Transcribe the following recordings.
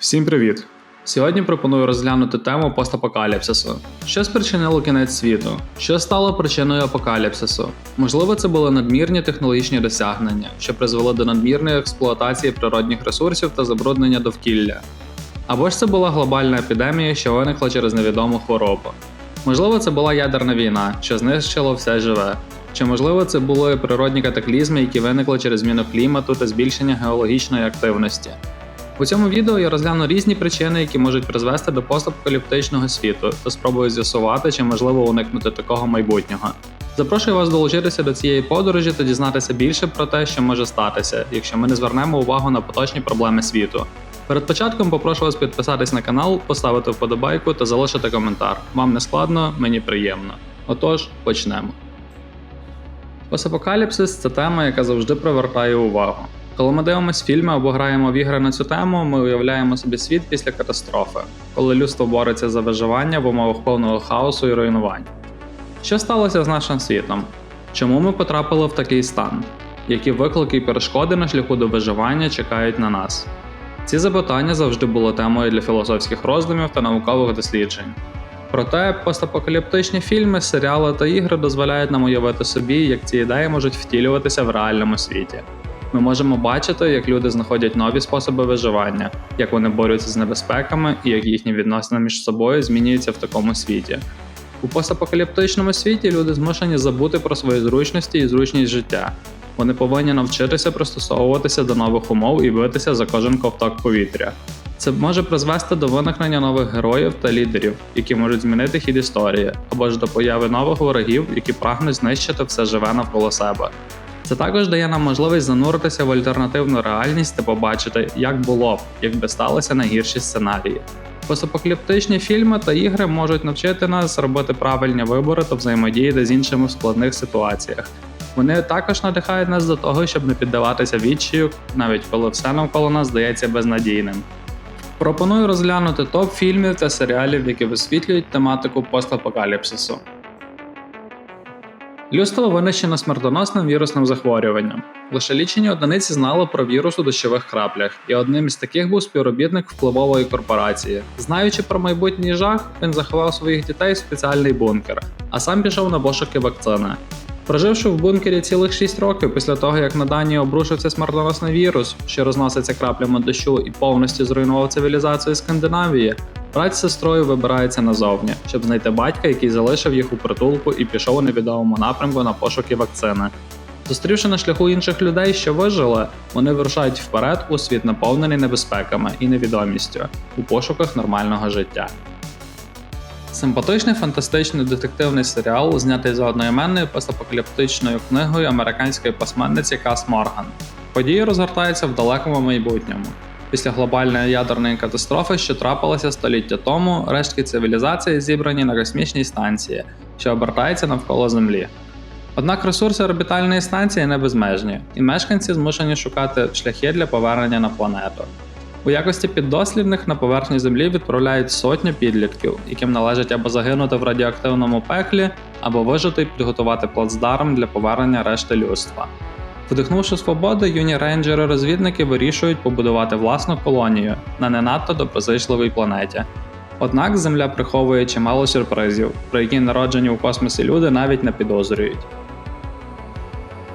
Всім привіт! Сьогодні пропоную розглянути тему постапокаліпсису. Що спричинило кінець світу? Що стало причиною апокаліпсису? Можливо, це були надмірні технологічні досягнення, що призвели до надмірної експлуатації природних ресурсів та забруднення довкілля. Або ж це була глобальна епідемія, що виникла через невідому хворобу. Можливо, це була ядерна війна, що знищило все живе. Чи можливо це були природні катаклізми, які виникли через зміну клімату та збільшення геологічної активності? У цьому відео я розгляну різні причини, які можуть призвести до постапокаліптичного світу, та спробую з'ясувати, чи можливо уникнути такого майбутнього. Запрошую вас долучитися до цієї подорожі та дізнатися більше про те, що може статися, якщо ми не звернемо увагу на поточні проблеми світу. Перед початком попрошу вас підписатись на канал, поставити вподобайку та залишити коментар. Вам не складно, мені приємно. Отож, почнемо. Постапокаліпсис це тема, яка завжди привертає увагу. Коли ми дивимося фільми або граємо в ігри на цю тему, ми уявляємо собі світ після катастрофи, коли людство бореться за виживання в умовах повного хаосу і руйнувань. Що сталося з нашим світом? Чому ми потрапили в такий стан? Які виклики і перешкоди на шляху до виживання чекають на нас? Ці запитання завжди були темою для філософських роздумів та наукових досліджень. Проте постапокаліптичні фільми, серіали та ігри дозволяють нам уявити собі, як ці ідеї можуть втілюватися в реальному світі. Ми можемо бачити, як люди знаходять нові способи виживання, як вони борються з небезпеками і як їхні відносини між собою змінюються в такому світі. У постапокаліптичному світі люди змушені забути про свої зручності і зручність життя. Вони повинні навчитися пристосовуватися до нових умов і битися за кожен ковток повітря. Це може призвести до виникнення нових героїв та лідерів, які можуть змінити хід історії, або ж до появи нових ворогів, які прагнуть знищити все живе навколо себе. Це також дає нам можливість зануритися в альтернативну реальність та побачити, як було б, якби сталися найгірші сценарії. Постапокаліптичні фільми та ігри можуть навчити нас робити правильні вибори та взаємодіяти з іншими в складних ситуаціях. Вони також надихають нас до того, щоб не піддаватися відчаю, навіть коли все навколо нас здається безнадійним. Пропоную розглянути топ фільмів та серіалів, які висвітлюють тематику постапокаліпсису. Людство винищено смертоносним вірусним захворюванням. Лише лічені одиниці знали про вірус у дощових краплях, і одним із таких був співробітник впливової корпорації. Знаючи про майбутній жах, він заховав своїх дітей в спеціальний бункер, а сам пішов на пошуки вакцини. Проживши в бункері цілих 6 років після того, як на Данії обрушився смертоносний вірус, що розноситься краплями дощу і повністю зруйнував цивілізацію Скандинавії, брат з сестрою вибирається назовні, щоб знайти батька, який залишив їх у притулку і пішов у невідомому напрямку на пошуки вакцини. Зустрівши на шляху інших людей, що вижили, вони вирушають вперед у світ наповнений небезпеками і невідомістю у пошуках нормального життя. Симпатичний фантастичний детективний серіал, знятий за одноіменною постапокаліптичною книгою американської письменниці Кас Морган. Події розгортаються в далекому майбутньому. Після глобальної ядерної катастрофи, що трапилася століття тому, рештки цивілізації зібрані на космічній станції, що обертається навколо Землі. Однак ресурси орбітальної станції не безмежні, і мешканці змушені шукати шляхи для повернення на планету. У якості піддослідних на поверхню Землі відправляють сотню підлітків, яким належить або загинути в радіоактивному пеклі, або вижити і підготувати плацдарм для повернення решти людства. Вдихнувши свободу, юні рейнджери-розвідники вирішують побудувати власну колонію на не надто доброзичливій планеті. Однак Земля приховує чимало сюрпризів, про які народжені у космосі люди навіть не підозрюють.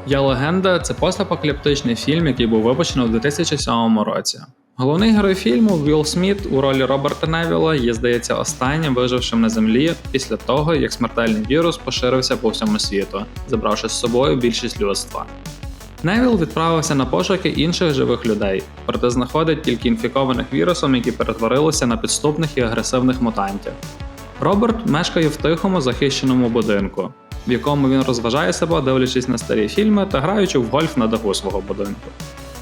Я легенда це постапокаліптичний фільм, який був випущений у 2007 році. Головний герой фільму Вілл Сміт у ролі Роберта Невіла є, здається, останнім вижившим на землі після того, як смертельний вірус поширився по всьому світу, забравши з собою більшість людства. Невіл відправився на пошуки інших живих людей, проте знаходить тільки інфікованих вірусом, які перетворилися на підступних і агресивних мутантів. Роберт мешкає в тихому захищеному будинку, в якому він розважає себе, дивлячись на старі фільми та граючи в гольф на даху свого будинку.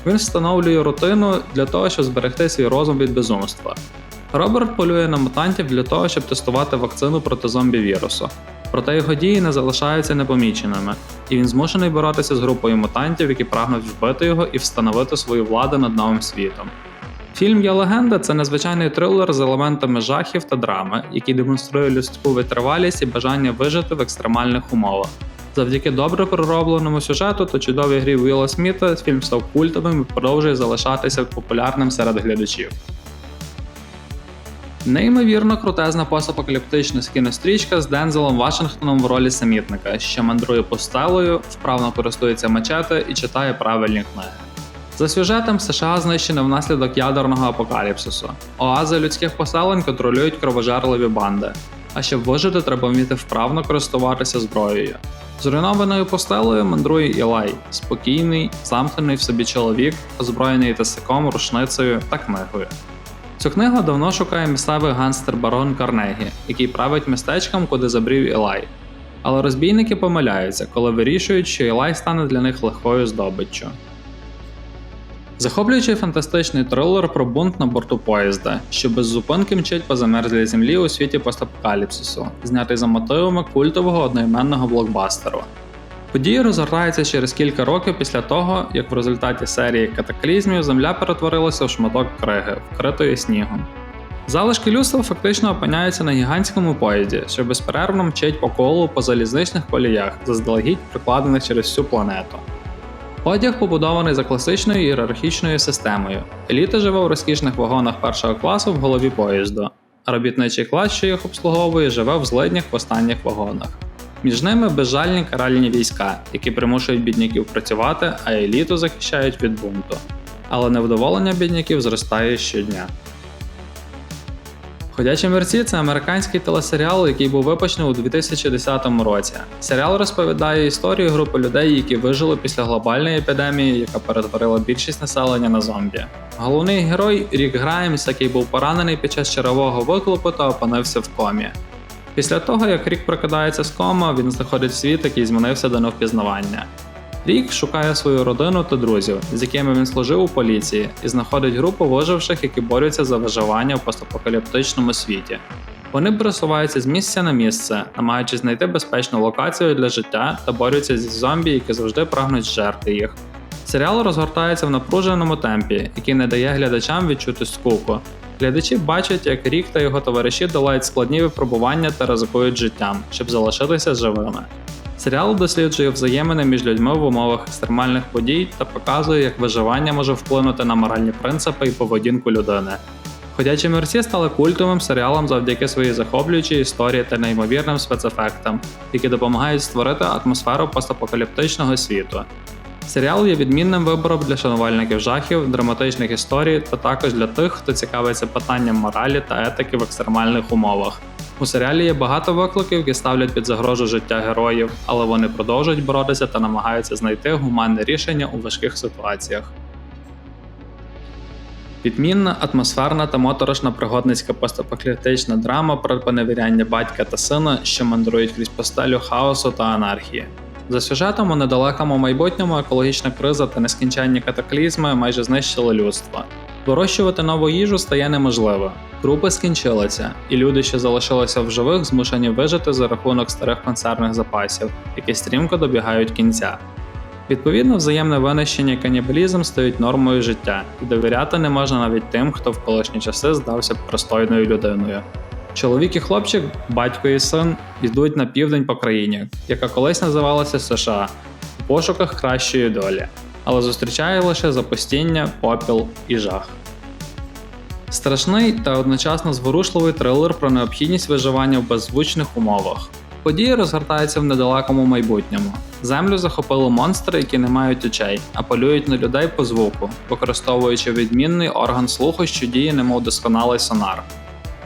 Він встановлює рутину для того, щоб зберегти свій розум від безумства. Роберт полює на мутантів для того, щоб тестувати вакцину проти зомбі-вірусу. Проте його дії не залишаються непоміченими, і він змушений боротися з групою мутантів, які прагнуть вбити його і встановити свою владу над новим світом. Фільм Я легенда це незвичайний трилер з елементами жахів та драми, який демонструє людську витривалість і бажання вижити в екстремальних умовах. Завдяки добре проробленому сюжету та чудовій грі Вілла Сміта фільм став культовим і продовжує залишатися популярним серед глядачів. Неймовірно крутезна постапокаліптична кінострічка з Дензелом Вашингтоном в ролі самітника, що мандрує постелею, вправно користується мачете і читає правильні книги. За сюжетом США знищені внаслідок ядерного апокаліпсису. Оази людських поселень контролюють кровожерливі банди. А щоб вижити, треба вміти вправно користуватися зброєю. Зруйнованою постелею мандрує Ілай, спокійний, замкнений в собі чоловік, озброєний тесаком, рушницею та книгою. Цю книгу давно шукає місцевий ганстер барон Карнегі, який править містечком, куди забрів Ілай. Але розбійники помиляються, коли вирішують, що Ілай стане для них легкою здобиччю. Захоплюючий фантастичний трилер про бунт на борту поїзда, що без зупинки мчить по замерзлій землі у світі постапокаліпсису, знятий за мотивами культового одноіменного блокбастеру. Події розгортаються через кілька років після того, як в результаті серії катаклізмів земля перетворилася в шматок криги, вкритої снігом. Залишки людства фактично опиняються на гігантському поїзді, що безперервно мчить по колу по залізничних коліях, заздалегідь прикладених через всю планету. Одяг побудований за класичною ієрархічною системою. Еліта живе в розкішних вагонах першого класу в голові поїзду, а робітничий клас, що їх обслуговує, живе в злиднях в останніх вагонах. Між ними безжальні каральні війська, які примушують бідняків працювати, а еліту захищають від бунту. Але невдоволення бідняків зростає щодня. Ходячі мерці це американський телесеріал, який був випущений у 2010 році. Серіал розповідає історію групи людей, які вижили після глобальної епідемії, яка перетворила більшість населення на зомбі. Головний герой Рік Граймс, який був поранений під час чергового виклику та опинився в комі. Після того, як Рік прокидається з кома, він знаходить світ, який змінився до невпізнавання. Рік шукає свою родину та друзів, з якими він служив у поліції, і знаходить групу виживших, які борються за виживання в постапокаліптичному світі. Вони пересуваються з місця на місце, намагаючись знайти безпечну локацію для життя та борються зі зомбі, які завжди прагнуть жерти їх. Серіал розгортається в напруженому темпі, який не дає глядачам відчути скуку. Глядачі бачать, як Рік та його товариші долають складні випробування та ризикують життям, щоб залишитися живими. Серіал досліджує взаємини між людьми в умовах екстремальних подій та показує, як виживання може вплинути на моральні принципи і поведінку людини. Ходячі мерці стали культовим серіалом завдяки своїй захоплюючій історії та неймовірним спецефектам, які допомагають створити атмосферу постапокаліптичного світу. Серіал є відмінним вибором для шанувальників жахів, драматичних історій та також для тих, хто цікавиться питанням моралі та етики в екстремальних умовах. У серіалі є багато викликів, які ставлять під загрозу життя героїв, але вони продовжують боротися та намагаються знайти гуманне рішення у важких ситуаціях. Відмінна, атмосферна та моторошна пригодницька постапокаліптична драма про поневіряння батька та сина, що мандрують крізь постелю хаосу та анархії. За сюжетом у недалекому майбутньому екологічна криза та нескінченні катаклізми майже знищили людство. Вирощувати нову їжу стає неможливо. Крупи скінчилися, і люди, що залишилися в живих, змушені вижити за рахунок старих консервних запасів, які стрімко добігають кінця. Відповідно, взаємне винищення і канібалізм стають нормою життя, і довіряти не можна навіть тим, хто в колишні часи здався пристойною людиною. Чоловік і хлопчик, батько і син, йдуть на південь по країні, яка колись називалася США, у пошуках кращої долі, але зустрічає лише запустіння, попіл і жах. Страшний та одночасно зворушливий трилер про необхідність виживання в беззвучних умовах. Події розгортаються в недалекому майбутньому. Землю захопили монстри, які не мають очей, а полюють на людей по звуку, використовуючи відмінний орган слуху, що діє немов досконалий сонар.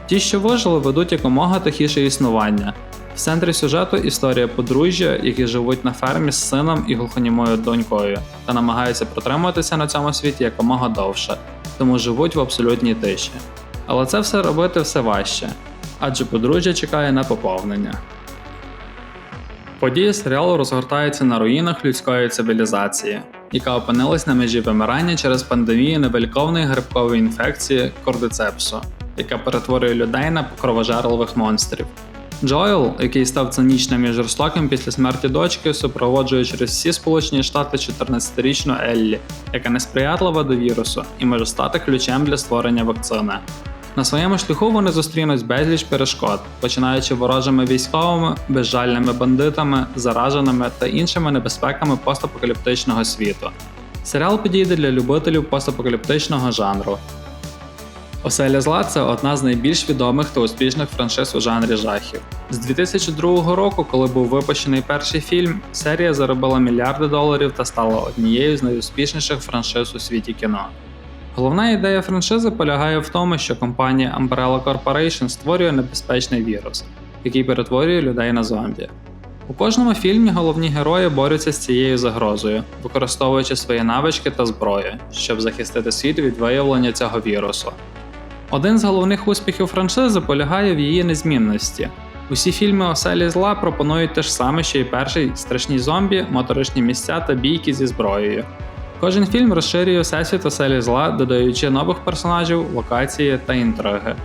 Ті, що вижили, ведуть якомога тихіше існування. В центрі сюжету історія подружжя, які живуть на фермі з сином і глухонімою донькою, та намагаються протриматися на цьому світі якомога довше, тому живуть в абсолютній тиші. Але це все робити все важче, адже подружжя чекає на поповнення. Події серіалу розгортаються на руїнах людської цивілізації, яка опинилась на межі вимирання через пандемію невеликовної грибкової інфекції кордицепсу, яка перетворює людей на кровожерливих монстрів. Джоел, який став цинічним і жорстоким після смерті дочки, супроводжує через всі Сполучені Штати 14-річну Еллі, яка несприятлива до вірусу і може стати ключем для створення вакцини. На своєму шляху вони зустрінуть безліч перешкод, починаючи ворожими військовими, безжальними бандитами, зараженими та іншими небезпеками постапокаліптичного світу. Серіал підійде для любителів постапокаліптичного жанру. Оселя зла це одна з найбільш відомих та успішних франшиз у жанрі жахів. З 2002 року, коли був випущений перший фільм, серія заробила мільярди доларів та стала однією з найуспішніших франшиз у світі кіно. Головна ідея франшизи полягає в тому, що компанія Umbrella Corporation створює небезпечний вірус, який перетворює людей на зомбі. У кожному фільмі головні герої борються з цією загрозою, використовуючи свої навички та зброю, щоб захистити світ від виявлення цього вірусу. Один з головних успіхів франшизи полягає в її незмінності. Усі фільми Оселі зла пропонують те ж саме, що й перший страшні зомбі, моторошні місця та бійки зі зброєю. Кожен фільм розширює всесвіт оселі зла, додаючи нових персонажів, локації та інтриги.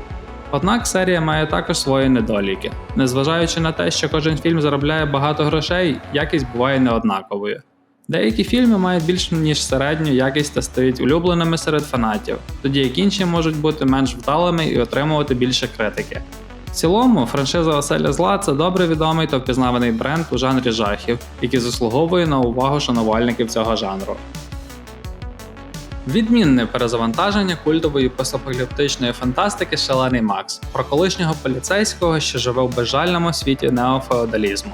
Однак серія має також свої недоліки. Незважаючи на те, що кожен фільм заробляє багато грошей, якість буває неоднаковою. Деякі фільми мають більш ніж середню якість та стають улюбленими серед фанатів, тоді як інші можуть бути менш вдалими і отримувати більше критики. В цілому, франшиза Оселя Зла це добре відомий та впізнаваний бренд у жанрі жахів, який заслуговує на увагу шанувальників цього жанру. Відмінне перезавантаження культової постапокаліптичної фантастики Шалений Макс про колишнього поліцейського, що живе в безжальному світі неофеодалізму.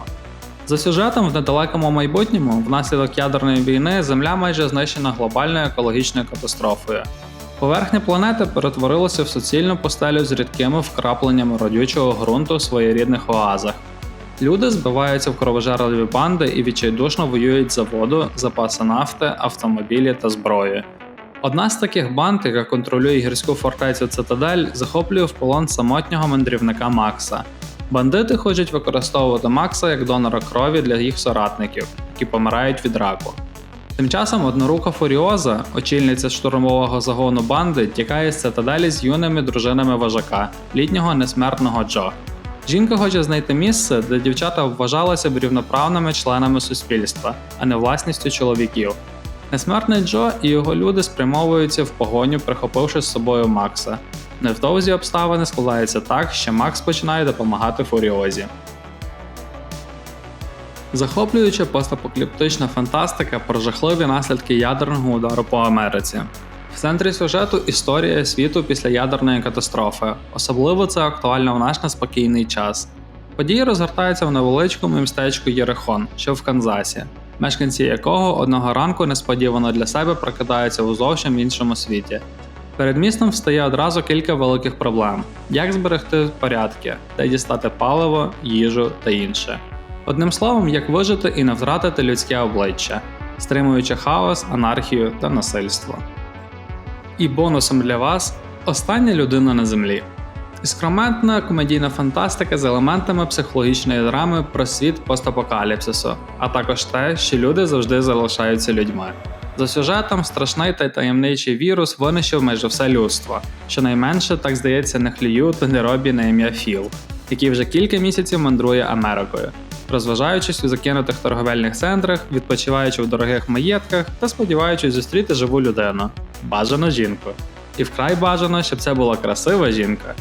За сюжетом в недалекому майбутньому, внаслідок ядерної війни, Земля майже знищена глобальною екологічною катастрофою. Поверхня планети перетворилася в суцільну постелю з рідкими вкрапленнями родючого ґрунту в своєрідних оазах. Люди збиваються в кровожерливі банди і відчайдушно воюють за воду, запаси нафти, автомобілі та зброю. Одна з таких банд, яка контролює гірську фортецю Цитадель, захоплює в полон самотнього мандрівника Макса. Бандити хочуть використовувати Макса як донора крові для їх соратників, які помирають від раку. Тим часом однорука Фуріоза, очільниця штурмового загону банди, тікає з цитаделі з юними дружинами вожака, літнього несмертного Джо. Жінка хоче знайти місце, де дівчата вважалися б рівноправними членами суспільства, а не власністю чоловіків. Несмертний Джо і його люди спрямовуються в погоню, прихопивши з собою Макса. Невдовзі обставини складаються так, що Макс починає допомагати Фуріозі. Захоплююча постапокаліптична фантастика про жахливі наслідки ядерного удару по Америці. В центрі сюжету історія світу після ядерної катастрофи. Особливо це актуально в наш неспокійний час. Події розгортаються в невеличкому містечку Єрихон, що в Канзасі, мешканці якого одного ранку несподівано для себе прокидаються у зовсім іншому світі. Перед містом встає одразу кілька великих проблем: як зберегти порядки, де дістати паливо, їжу та інше. Одним словом, як вижити і не втратити людське обличчя, стримуючи хаос, анархію та насильство. І бонусом для вас остання людина на землі. Іскроментна комедійна фантастика з елементами психологічної драми про світ постапокаліпсису, а також те, що люди завжди залишаються людьми. За сюжетом, страшний та таємничий вірус винищив майже все людство. Щонайменше, так здається, нехлію та неробі на ім'я Філ, який вже кілька місяців мандрує Америкою, розважаючись у закинутих торговельних центрах, відпочиваючи в дорогих маєтках та сподіваючись зустріти живу людину, бажану жінку. І вкрай бажано, щоб це була красива жінка.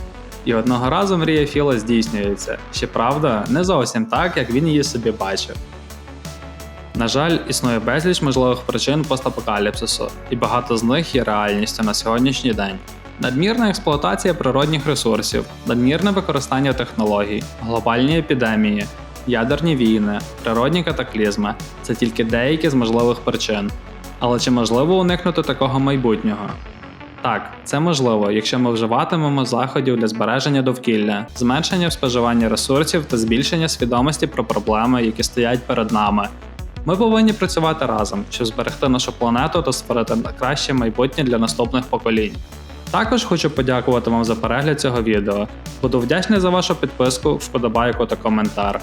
І одного разу мрія Філа здійснюється, щоправда, не зовсім так, як він її собі бачив. На жаль, існує безліч можливих причин постапокаліпсису, і багато з них є реальністю на сьогоднішній день. Надмірна експлуатація природних ресурсів, надмірне використання технологій, глобальні епідемії, ядерні війни, природні катаклізми це тільки деякі з можливих причин. Але чи можливо уникнути такого майбутнього? Так, це можливо, якщо ми вживатимемо заходів для збереження довкілля, зменшення споживання ресурсів та збільшення свідомості про проблеми, які стоять перед нами. Ми повинні працювати разом, щоб зберегти нашу планету та створити краще майбутнє для наступних поколінь. Також хочу подякувати вам за перегляд цього відео. Буду вдячний за вашу підписку, вподобайку та коментар.